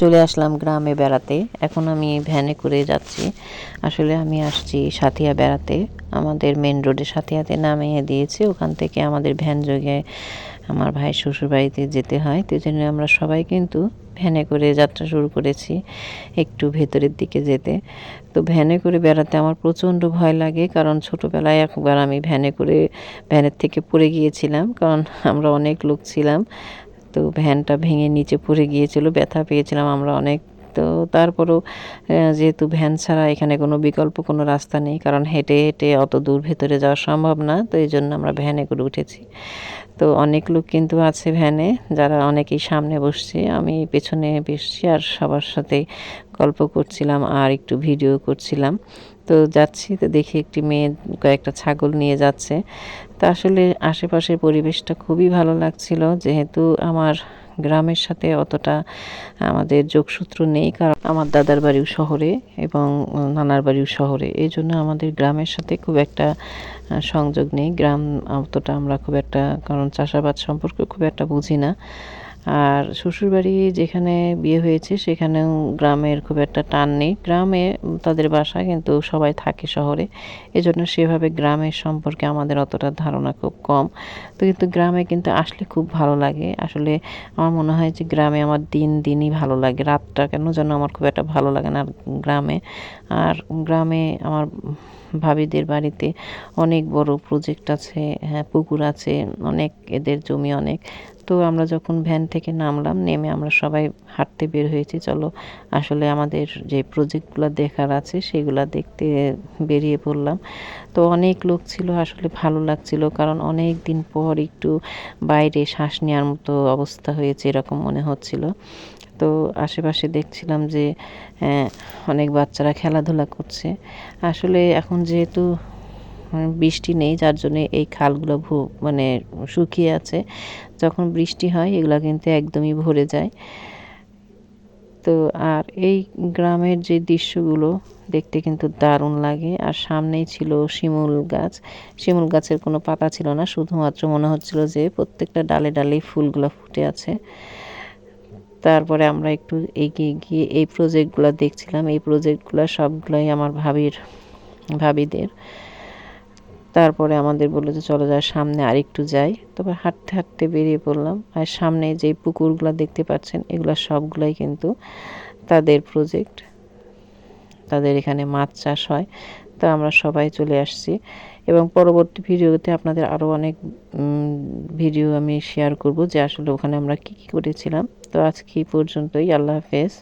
চলে আসলাম গ্রামে বেড়াতে। এখন আমি ভ্যানে করে যাচ্ছি। আসলে আমি আসছি সাথিয়া বেড়াতে। আমাদের মেন রোডে সাথিয়াতে নামিয়ে দিয়েছে। ওখান থেকে আমাদের ভ্যান যোগে আমার ভাই শ্বশুর বাড়িতে যেতে হয়। তো জন্য আমরা সবাই কিন্তু ভ্যানে করে যাত্রা শুরু করেছি একটু ভেতরের দিকে যেতে। তো ভ্যানে করে বেড়াতে আমার প্রচণ্ড ভয় লাগে, কারণ ছোটোবেলায় একবার আমি ভ্যানে করে ভ্যানের থেকে পড়ে গিয়েছিলাম, কারণ আমরা অনেক লোক ছিলাম। তো ভ্যানটা ভেঙে নিচে পড়ে গিয়েছিল, ব্যথা পেয়েছিলাম আমরা অনেক। তো তারপরও যেহেতু ভ্যান ছাড়া এখানে কোনো বিকল্প, কোনো রাস্তা নেই, কারণ হেঁটে হেঁটে অত দূর ভেতরে যাওয়া সম্ভব না, তো এই জন্য আমরা ভ্যানে করে উঠেছি। তো অনেক লোক কিন্তু আছে ভ্যানে, যারা অনেকেই সামনে বসছে, আমি পেছনে বসছি আর সবার সাথে গল্প করছিলাম আর একটু ভিডিও করছিলাম। তো যাচ্ছি, তো দেখি একটি মেয়ে কয়েকটা ছাগল নিয়ে যাচ্ছে। তা আসলে আশেপাশের পরিবেশটা খুবই ভালো লাগছিল, যেহেতু আমার গ্রামের সাথে অতটা আমাদের যোগসূত্র নেই, কারণ আমার দাদার বাড়িও শহরে এবং নানার বাড়িও শহরে। এই জন্য আমাদের গ্রামের সাথে খুব একটা সংযোগ নেই। গ্রাম অতটা আমরা খুব একটা, কারণ চাষাবাদ সম্পর্কে খুব একটা বুঝি না। আর শ্বশুরবাড়ি যেখানে বিয়ে হয়েছে, সেখানেও গ্রামের খুব একটা টান নেই। গ্রামে তাদের বাসা, কিন্তু সবাই থাকে শহরে। এজন্য সেভাবে গ্রামের সম্পর্কে আমাদের অতটা ধারণা খুব কম। তো কিন্তু গ্রামে কিন্তু আসলে খুব ভালো লাগে। আসলে আমার মনে হয় যে গ্রামে আমার দিন দিনই ভালো লাগে। রাতটা কেন যেন আমার খুব একটা ভালো লাগে না গ্রামে। আর গ্রামে আমার ভাবিদের বাড়িতে অনেক বড় প্রজেক্ট আছে হ্যাঁ পুকুর আছে, অনেক এদের জমি অনেক। তো আমরা যখন ভ্যান থেকে নামলাম, নেমে আমরা সবাই হাঁটতে বের হয়েছি। চলো, আসলে আমাদের যে প্রজেক্টগুলো দেখার আছে, সেগুলো দেখতে বেরিয়ে পড়লাম। তো অনেক লোক ছিল, আসলে ভালো লাগছিল, কারণ অনেক দিন পর একটু বাইরে শ্বাস নেওয়ার মতো অবস্থা হয়েছে, এরকম মনে হচ্ছিল। তো আশেপাশে দেখছিলাম যে অনেক বাচ্চারা খেলাধুলা করছে। আসলে এখন যেহেতু বৃষ্টি নেই, যার জন্য এই খালগুলো ভু মানে শুকিয়ে আছে। যখন বৃষ্টি হয়, এগুলো কিন্তু একদমই ভরে যায়। তো আর এই গ্রামের যে দৃশ্যগুলো, দেখতে কিন্তু দারুণ লাগে। আর সামনেই ছিল শিমুল গাছ। শিমুল গাছের কোনো পাতা ছিল না, শুধুমাত্র মনে হচ্ছিল যে প্রত্যেকটা ডালে ডালেই ফুলগুলো ফুটে আছে। তারপরে আমরা একটু এগিয়ে গিয়ে এই প্রজেক্টগুলো দেখছিলাম। এই প্রজেক্টগুলো সবগুলোই আমার ভাবির, ভাবিদের। তারপরে আমাদের বলল যে, চলো যায় সামনে আরেকটু যাই। তবে হাঁটতে হাঁটতে বেরিয়ে পড়লাম। আর সামনে যে পুকুরগুলো দেখতে পাচ্ছেন, এগুলো সবগুলাই কিন্তু তাদের প্রজেক্ট তাদের এখানে মাছ চাষ হয়। তো আমরা সবাই চলে আসছি। এবং পরবর্তী ভিডিওতে আপনাদের আরও অনেক ভিডিও আমি শেয়ার করব যে আসলে ওখানে আমরা কী কী করেছিলাম। তো আজকে এই পর্যন্তই। আল্লাহ হাফেজ।